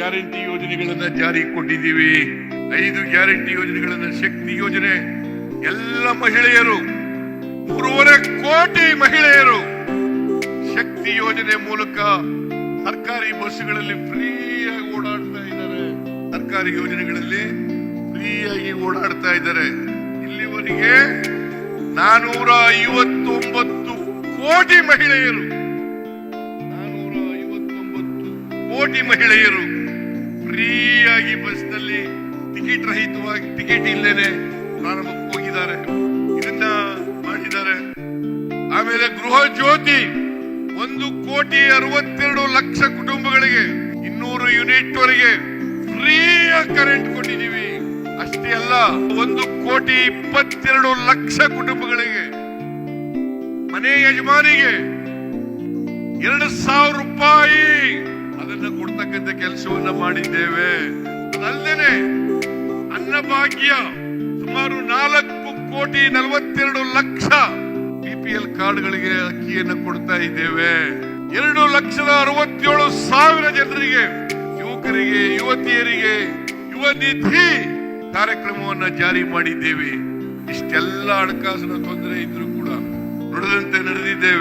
Guarantee ಯೋಜನೆಗಳನ್ನ ಜಾರಿ ಕೊಟ್ಟಿದ್ದೀವಿ. ಐದು ಗ್ಯಾರಂಟಿ ಯೋಜನೆಗಳನ್ನ ಶಕ್ತಿ ಯೋಜನೆ. ಎಲ್ಲ ಮಹಿಳೆಯರು, ಮೂರುವರೆ ಕೋಟಿ ಮಹಿಳೆಯರು ಶಕ್ತಿ ಯೋಜನೆ ಮೂಲಕ ಸರ್ಕಾರಿ ಬಸ್ಸುಗಳಲ್ಲಿ ಫ್ರೀಯಾಗಿ ಓಡಾಡ್ತಾ ಇದ್ದಾರೆ. ಸರ್ಕಾರಿ ಯೋಜನೆಗಳಲ್ಲಿ ಫ್ರೀಯಾಗಿ ಓಡಾಡ್ತಾ ಇದ್ದಾರೆ. ಇಲ್ಲಿವರೆಗೆ ನಾನೂರ ಐವತ್ತೊಂಬತ್ತು ಕೋಟಿ ಮಹಿಳೆಯರು, ನಾನೂರ ಐವತ್ತೊಂಬತ್ತು ಕೋಟಿ ಮಹಿಳೆಯರು ಫ್ರೀಯಾಗಿ ಬಸ್ನಲ್ಲಿ ಟಿಕೆಟ್ ರಹಿತವಾಗಿ, ಟಿಕೆಟ್ ಇಲ್ಲೇನೆ ಪ್ರಾರಂಭಕ್ಕೆ ಹೋಗಿದ್ದಾರೆ. ಇದನ್ನ ಮಾಡಿದ್ದಾರೆ. ಆಮೇಲೆ ಗೃಹ ಜ್ಯೋತಿ ಒಂದು ಕೋಟಿ ಅರವತ್ತೆರಡು ಲಕ್ಷ ಕುಟುಂಬಗಳಿಗೆ ಇನ್ನೂರು ಯೂನಿಟ್ ವರೆಗೆ ಫ್ರೀಯಾಗಿ ಕರೆಂಟ್ ಕೊಟ್ಟಿದ್ದೀವಿ. ಅಷ್ಟೇ ಅಲ್ಲ, ಒಂದು ಕೋಟಿ ಇಪ್ಪತ್ತೆರಡು ಲಕ್ಷ ಕುಟುಂಬಗಳಿಗೆ ಮನೆ ಯಜಮಾನಿಗೆ ಎರಡು ಸಾವಿರ ಕೊಡ್ತಕ್ಕಂಥ ಕೆಲಸವನ್ನ ಮಾಡಿದ್ದೇವೆ. ಅಲ್ಲದೆ ಅನ್ನಭಾಗ್ಯ ಸುಮಾರು ನಾಲ್ಕು ಕೋಟಿ ನಲವತ್ತೆರಡು ಲಕ್ಷ ಬಿಪಿಎಲ್ ಕಾರ್ಡ್ಗಳಿಗೆ ಅಕ್ಕಿಯನ್ನು ಕೊಡ್ತಾ ಇದ್ದೇವೆ. ಎರಡು ಲಕ್ಷದ ಅರವತ್ತೇಳು ಸಾವಿರ ಜನರಿಗೆ, ಯುವಕರಿಗೆ, ಯುವತಿಯರಿಗೆ ಯುವ ನಿಧಿ ಕಾರ್ಯಕ್ರಮವನ್ನ ಜಾರಿ ಮಾಡಿದ್ದೇವೆ. ಇಷ್ಟೆಲ್ಲ ಹಣಕಾಸಿನ ತೊಂದರೆ ಇದ್ರೂ ಕೂಡ ನುಡಿದಂತೆ ನಡೆದಿದ್ದೇವೆ.